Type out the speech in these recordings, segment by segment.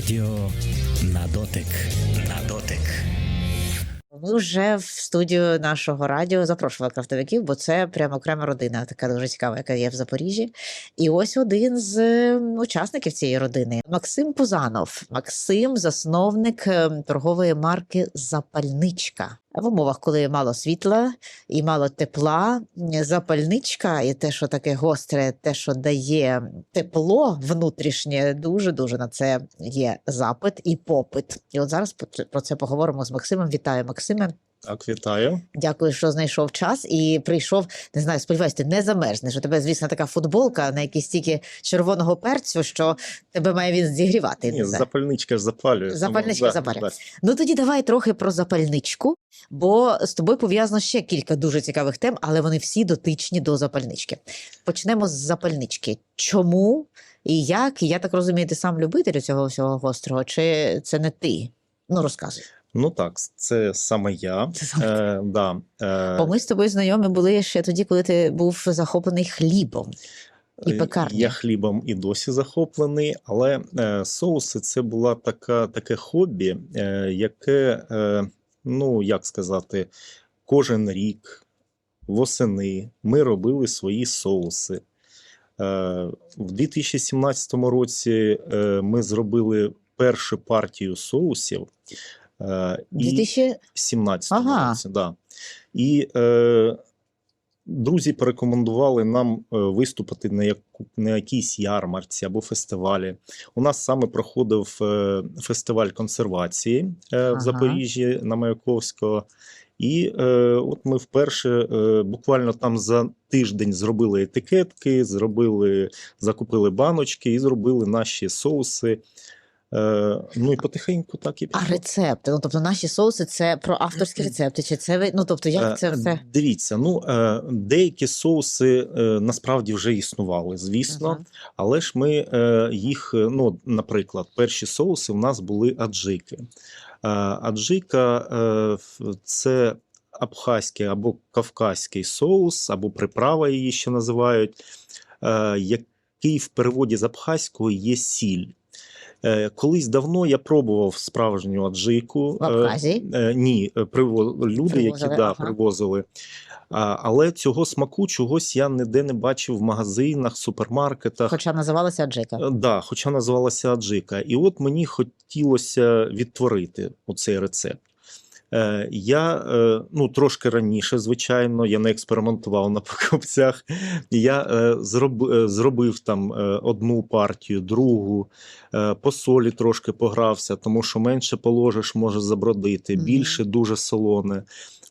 Радіо на дотик. На дотик. Ми вже в студію нашого радіо запрошували крафтовиків, бо це прямо окрема родина, така дуже цікава, яка є в Запоріжжі. І ось один з ем, учасників цієї родини Максим Пузанов. Максим, засновник ем, торгової марки Запальничка. В умовах, коли мало світла і мало тепла, запальничка і те, що таке гостре, те, що дає тепло внутрішнє, дуже дуже на це є запит і попит. І от зараз про- це поговоримо з Максимом. Вітаю, Максиме. Так, вітаю. Дякую, що знайшов час і прийшов. Не знаю, сподіваюся, ти не замерзнеш. У тебе, звісно, така футболка, на якій стільки червоного перцю, що тебе має він зігрівати. Ні, не запальничка ж запалює. Запальничка да, запалює. да. Ну тоді давай трохи про запальничку, бо з тобою пов'язано ще кілька дуже цікавих тем, але вони всі дотичні до запальнички. Почнемо з запальнички. Чому і як? І я так розумію, ти сам любитель цього всього гострого, чи це не ти? Ну розказуй. Ну так, це саме я. Це саме Е, да, е, Бо ми з тобою знайомі були ще тоді, коли ти був захоплений хлібом. і е, пекарні. Я хлібом і досі захоплений, але е, соуси це була така, таке хобі, е, яке, е, ну як сказати, кожен рік восени ми робили свої соуси. Е, В 2017 році е, ми зробили першу партію соусів. І- 17 Ага. році, да. І е, друзі порекомендували нам е, виступити на, яку, на якійсь ярмарці або фестивалі. У нас саме проходив е, фестиваль консервації е, Ага. в Запоріжжі на Маяковського. І е, от ми вперше е, буквально там за тиждень зробили етикетки, зробили, закупили баночки і зробили наші соуси. Е, ну і потихеньку так і А рецепти? Ну тобто наші соуси це про авторські рецепти, чи це ви? Ну тобто, як це Е, все? Дивіться, ну е, деякі соуси насправді вже існували, звісно, Ага. але ж ми їх, ну, наприклад, перші соуси в нас були аджики. Аджика це абхазький або кавказький соус, або приправа її ще називають, який в переводі з абхазького є сіль. Е, Колись давно я пробував справжню аджику. В Абхазії? Е, ні, е, люди, Привозили, які да, ага. привозили. Але цього смаку чогось я ніде не бачив в магазинах, супермаркетах. Хоча називалася Аджика. Е, Да, хоча називалася аджика. І от мені хотілося відтворити оцей рецепт. Е, я е, ну, трошки раніше, звичайно, я не експериментував на покупцях. Я е, зроб, е, зробив там е, одну партію, другу, е, по солі трошки погрався, тому що менше положиш, може забродити, більше дуже солоне.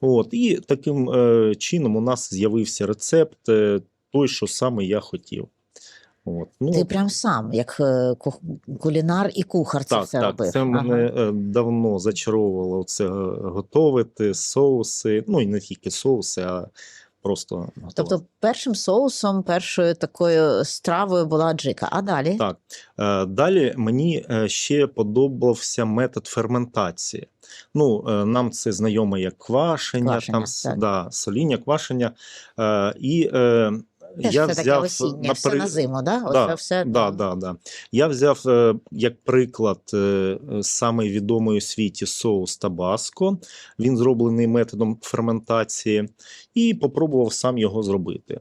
От, і таким е, чином у нас з'явився рецепт, е, той, що саме я хотів. От, ну, Ти прям сам, як е, кулінар і кухар, це так, все так, робив. це мене е, давно зачаровувало це е, готовити, соуси, ну і не тільки соуси, а просто готувати. Тобто, першим соусом, першою такою стравою була аджика. А далі? Так. Е, Далі мені ще подобався метод ферментації. Ну, нам це знайомо як квашення, Квашення, там так. да, соління, квашення. І Теж я все взяв осіннє, все на зиму, да? Оце Да, все, Да, да, да. Я взяв е, як приклад е, самий відомий у світі соус Табаско. Він зроблений методом ферментації, і попробував сам його зробити.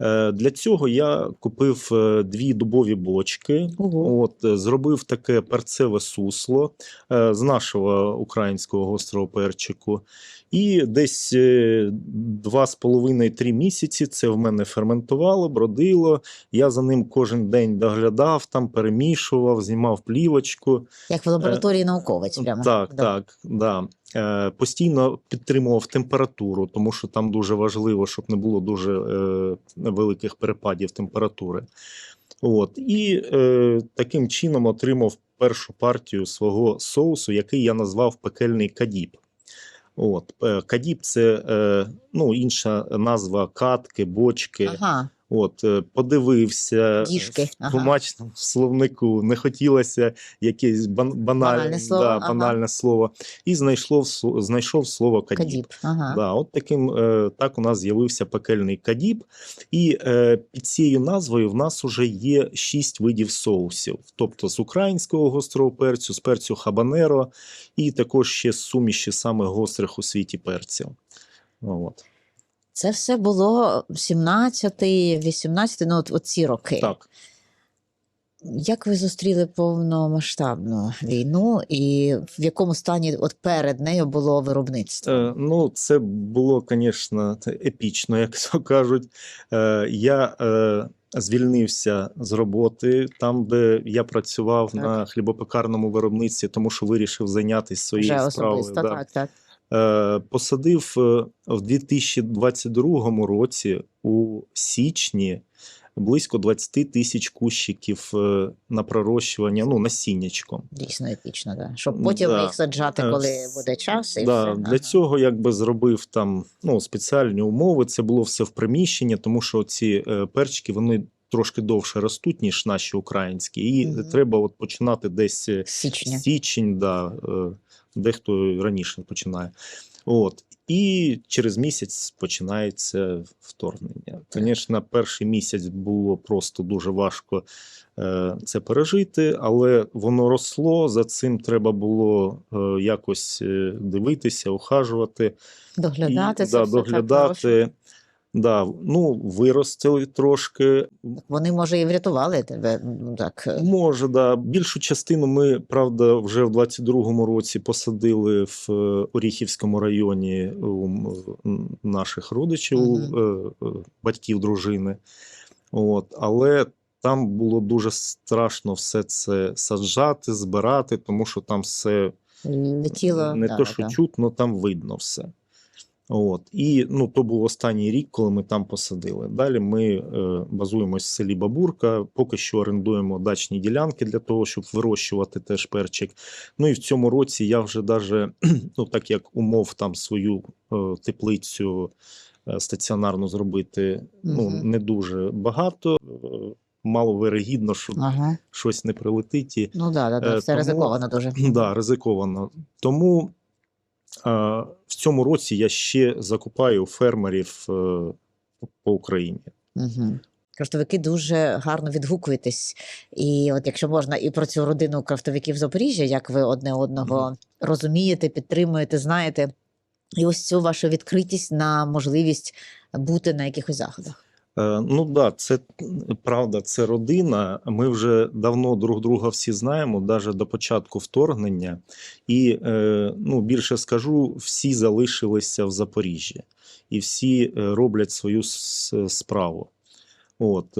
Е, Для цього я купив дві дубові бочки. Ого. От, зробив таке перцеве сусло з нашого українського гострого перчику. І десь е, два з половиною-три місяці це в мене ферментувало, бродило. Я за ним кожен день доглядав, там перемішував, знімав плівочку. Як в лабораторії науковець. Прямо. Е, Так, Да. так, да. Е, постійно підтримував температуру, тому що там дуже важливо, щоб не було дуже е, великих перепадів температури. От. І е, таким чином отримав першу партію свого соусу, який я назвав пекельний кадіб. От. е, Кадіб це ну, інша назва катки, бочки. Ага. От, е, подивився Діжки, в ага. тлумачному словнику, не хотілося якесь бан- банальне, Банальне слово, да, ага. банальне слово, і знайшло, в- знайшов слово кадіб. Кадіб. Ага. Да, от таким е, так у нас з'явився пекельний кадіб, і е, під цією назвою в нас уже є шість видів соусів, тобто з українського гострого перцю, з перцю хабанеро, і також ще з суміші саме гострих у світі перців. От. Це все було 17-й, 18-й, ну от, от ці роки. Так. Як ви зустріли повномасштабну війну, і в якому стані от перед нею було виробництво? Е, ну, це було, звісно, епічно, як то кажуть. Е, я е, звільнився з роботи там, де я працював Так. на хлібопекарному виробництві, тому що вирішив зайнятися своєю справою. особисто, да. так, так. Посадив е, в 2022 році у січні близько 20 тисяч кущиків е, на пророщування, ну, насіннячком. Дійсно епічно, так. Щоб потім Да. їх саджати, Е, коли буде час. І Да, все. для Ага. цього якби зробив там ну, спеціальні умови. Це було все в приміщенні, тому що ці е, перчики вони трошки довше ростуть, ніж наші українські, і Мгм. треба от починати десь е, Січня. січень, да, е, дехто раніше починає. От. І через місяць починається вторгнення. Звісно, перший місяць було просто дуже важко е, це пережити, але воно росло. За цим треба було е, якось е, дивитися, ухажувати. Доглядати і, це да, все так доглядати. Да, ну, виростили трошки, Вони, може, і врятували тебе. ну, Так. Може, да. Більшу частину ми, правда, вже в 22-му році посадили в е, Оріхівському районі у наших родичів, е, батьків дружини. От. Але там було дуже страшно все це саджати, збирати, тому що там все Летіло. не да, то, що да. чутно, там видно все. От. І ну, то був останній рік, коли ми там посадили. Далі ми е, базуємось в селі Бабурка, поки що орендуємо дачні ділянки для того, щоб вирощувати теж перчик. Ну і в цьому році я вже даже, ну так як умов там свою е, теплицю е, стаціонарну зробити ну, Мгм. не дуже багато. Е, Мало вирогідно, що Ага. щось не прилетить. І Ну да, да, да. Е, Все тому- ризиковано дуже. Да, ризиковано. Тому в цьому році я ще закупаю фермерів е, по Україні. Угу. Крафтовики дуже гарно відгукуєтесь. І от якщо можна, і про цю родину крафтовиків Запоріжжя, як ви одне одного розумієте, підтримуєте, знаєте. І ось цю вашу відкритість на можливість бути на якихось заходах. Е, ну так, да, це правда, це родина. Ми вже давно друг друга всі знаємо, навіть до початку вторгнення. І е, ну, більше скажу, всі залишилися в Запоріжжі і всі е, роблять свою справу. От,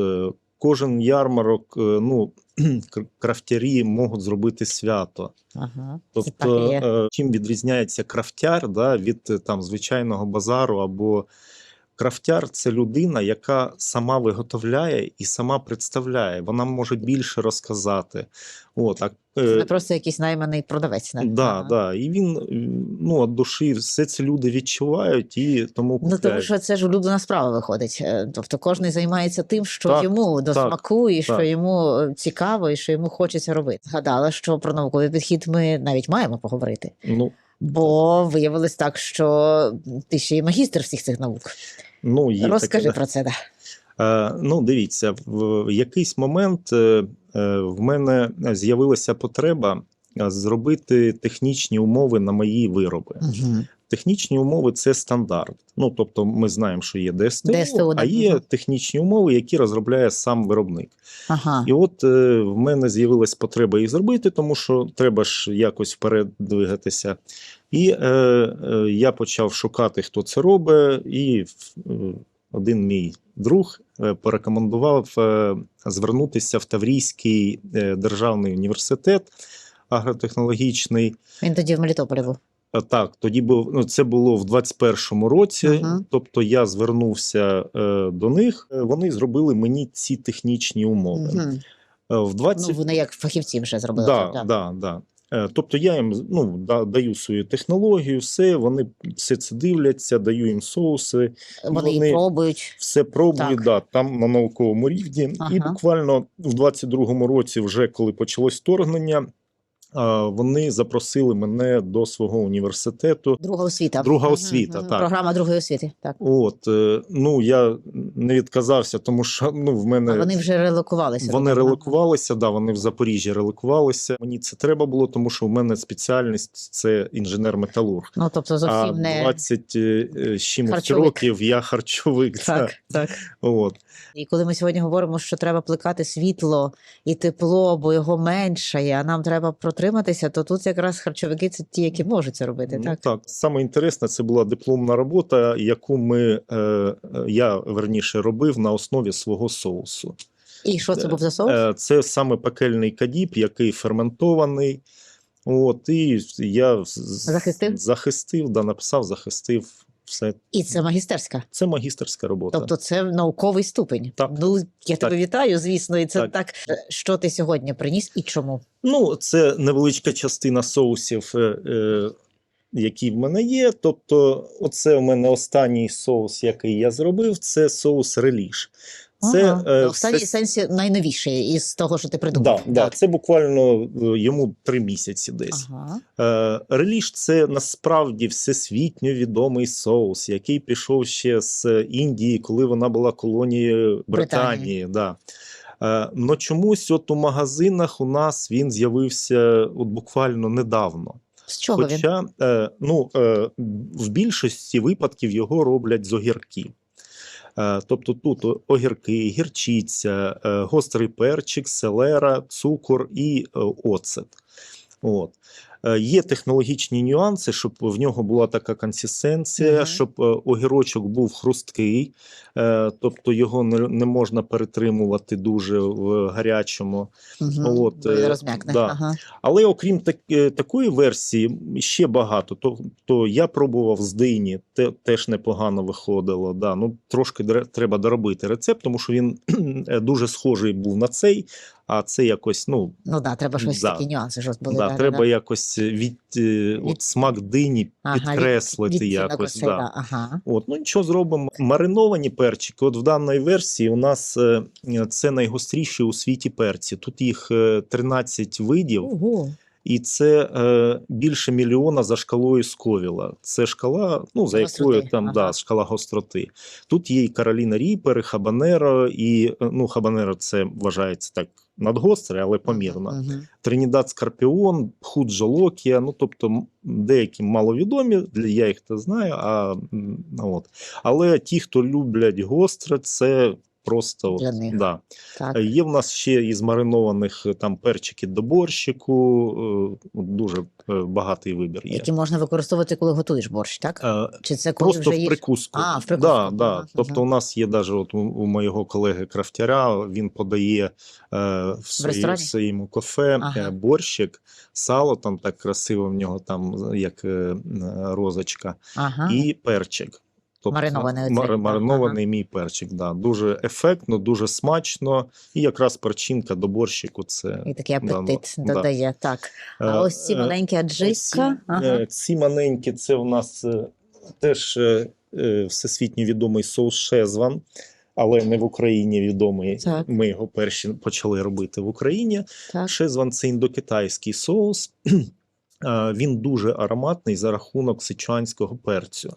кожен ярмарок, ну, крафтярі можуть зробити свято. Ага. Тобто, чим відрізняється крафтяр да, від там, звичайного базару або крафтяр це людина, яка сама виготовляє і сама представляє. Вона може більше розказати. От, а, Це е, не просто якийсь найманий продавець. не? Да, да. І він ну, від душі все це люди відчувають і тому Ну, тому що це ж улюблена справа виходить. Е, Тобто кожен займається тим, що Так, йому до так, смаку, і що йому е, цікаво, і що йому хочеться робити. Згадала, що про науковий підхід ми навіть маємо поговорити. Ну, Бо виявилось так, що ти ще й магістр всіх цих наук. ну, є Розкажи таке. про це. Да. Е, Ну, дивіться, в якийсь момент е, е, в мене з'явилася потреба е, зробити технічні умови на мої вироби. Угу. Технічні умови це стандарт. Ну, тобто, ми знаємо, що є ДСТУ, ДСТУ, а є технічні умови, які розробляє сам виробник. Ага. І от е, в мене з'явилась потреба їх зробити, тому що треба ж якось вперед двигатися. І е, е, я почав шукати, хто це робить, і е, один мій друг е, порекомендував е, звернутися в Таврійський е, державний університет агротехнологічний. Він тоді в Мелітополі був. Так, тоді був ну, це було в 21-му році. Ага. Тобто я звернувся е, до них. Е, Вони зробили мені ці технічні умови. Угу. Е, В 20... Ну, вони як фахівці вже зробили. да, це, так. да, да. Е, Тобто я їм ну, да- даю свою технологію, все, вони все це дивляться, даю їм соуси, Вони, вони- пробують. все пробую, Так. да, там на науковому рівні. І буквально в 22-му році, вже коли почалось вторгнення, вони запросили мене до свого університету. Друга освіта. Друга освіта, так. Програма другої освіти. Так. От, е, ну я не відказався, тому що ну, в мене А вони вже релокувалися. Вони ага. релокувалися, да, вони в Запоріжжі релокувалися. Мені це треба було, тому що в мене спеціальність це інженер-металург. Ну, тобто А зовсім не 20 е, років я харчовик. так, так. От. І коли ми сьогодні говоримо, що треба плекати світло і тепло, бо його меншає, а нам треба протриматися, то тут якраз харчовики це ті, які можуть це робити. Ну, Так так. Саме інтересне, це була дипломна робота, яку ми, е, е, я верніше робив на основі свого соусу. і що це був за соус? Е, Це саме пекельний кадіб, який ферментований. От, і я Захистив? захистив, да, написав, захистив. Все. І це магістерська. Це магістерська робота. Тобто це науковий ступень. Так. Ну я тебе вітаю, звісно, і це так. Так. Що ти сьогодні приніс і чому? Ну, це невеличка частина соусів, е, е, які в мене є. Тобто, оце у мене останній соус, який я зробив, це соус реліш. Це ага. е, останній все- сенсі найновіший із того, що ти придумав. да, Так. це буквально е, йому три місяці десь. Ага. Е, Реліш це насправді всесвітньо відомий соус, який пішов ще з Індії, коли вона була колонією Британії. Да. Е, Но чомусь от у магазинах у нас він з'явився от буквально недавно. З чого він? Хоча е, ну, е, в більшості випадків його роблять з огірків. Е, Тобто тут огірки, гірчиця, е, гострий перчик, селера, цукор і е, оцет. От. Е, Є технологічні нюанси, щоб в нього була така консистенція, Мгм. щоб е, огірочок був хрусткий, е, тобто його не, можна перетримувати дуже в гарячому. Угу. От, да. Ага. Але окрім так, такої версії, ще багато. То, то я пробував з дині, те, теж непогано виходило. Да. Ну, трошки треба доробити рецепт, тому що він дуже схожий був на цей, а це якось, ну, Ну да, треба щось Да. такі нюанси, щоб були. да, да, треба да. якось від, е, Від- от смак дині Ага, від- підкреслити відтінок якось. оцей, Да. да. Ага. От, ну нічого зробимо. Мариновані перчики. От в даній версії у нас е, це найгостріші у світі перці. Тут їх е, 13 видів. Ого. І це е, більше мільйона за шкалою Сковіла. Це шкала, ну за якою там ага. да, шкала гостроти. Тут є і Кароліна Ріпер, і Хабанеро, і е, ну Хабанеро це вважається так надгостре, але помірно. Мгм. Тринідад Скорпіон, Худжо Локія. Ну тобто деякі маловідомі, я їх не знаю. А ну, от. але ті, хто люблять гостре, це просто от, Для них. да. Так. Є в нас ще із маринованих е, там перчики до борщику. е, Дуже е, багатий вибір є. Які можна використовувати, коли готуєш борщ, так? Чи це коли Просто вже в їх... прикуску. А, в прикуску. Да, да. Ага, Тобто, у нас є навіть от у, у моєго колеги крафтяря, він подає е, в, свої, ресторані? в своєму кафе Ага. е, борщик, сало там так красиво в нього, там як е, розочка, Ага. і перчик. Тобто, Маринований оцей, мар- так, маринований мій перчик. Да. Дуже ефектно, дуже смачно. І якраз перчинка до борщику це І такий ну, апетит да. додає. Так. А Е, ось ці е, маленькі Ці. Ага. е, ці маленькі, це у нас теж всесвітньо відомий соус Шезван, але не в Україні відомий. Так. Ми його перші почали робити в Україні. Так. Шезван це індокитайський соус. Він дуже ароматний за рахунок сичуанського перцю.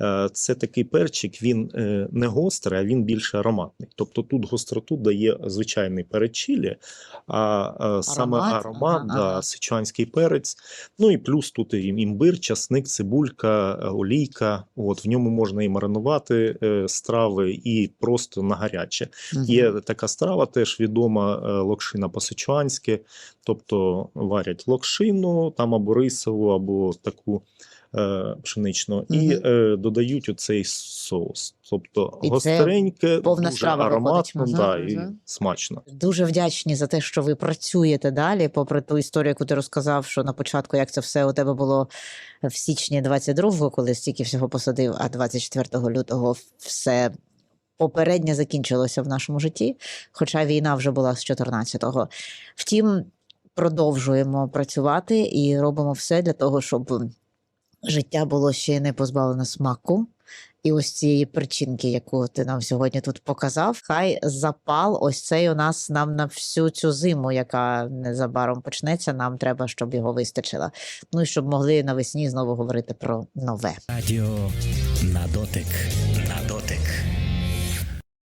Е, Це такий перчик, він е, не гострий, а він більше ароматний. Тобто тут гостроту дає звичайний перечілі, а е, саме Аромат? аромат, Ага, да, ага. сичуанський перець. Ну і плюс тут і імбир, часник, цибулька, олійка. От в ньому можна і маринувати страви, і просто на гаряче. Мгм. Є така страва, теж відома локшина по-сичуанськи, тобто варять локшину, там або рисову, або таку е, пшеничну, і Мгм. е, додають оцей соус. Тобто І гостреньке, повна дуже ароматно да, і смачно. Дуже вдячні за те, що ви працюєте далі, попри ту історію, яку ти розказав, що на початку як це все у тебе було в січні 22-го, коли стільки всього посадив, а 24 лютого все попереднє закінчилося в нашому житті, хоча війна вже була з 14-го. Втім, продовжуємо працювати і робимо все для того, щоб життя було ще не позбавлено смаку. І ось цієї причинки, яку ти нам сьогодні тут показав, хай запал ось цей у нас нам на всю цю зиму, яка незабаром почнеться. Нам треба, щоб його вистачило. Ну і щоб могли навесні знову говорити про нове. Радіо на дотик. На дотик.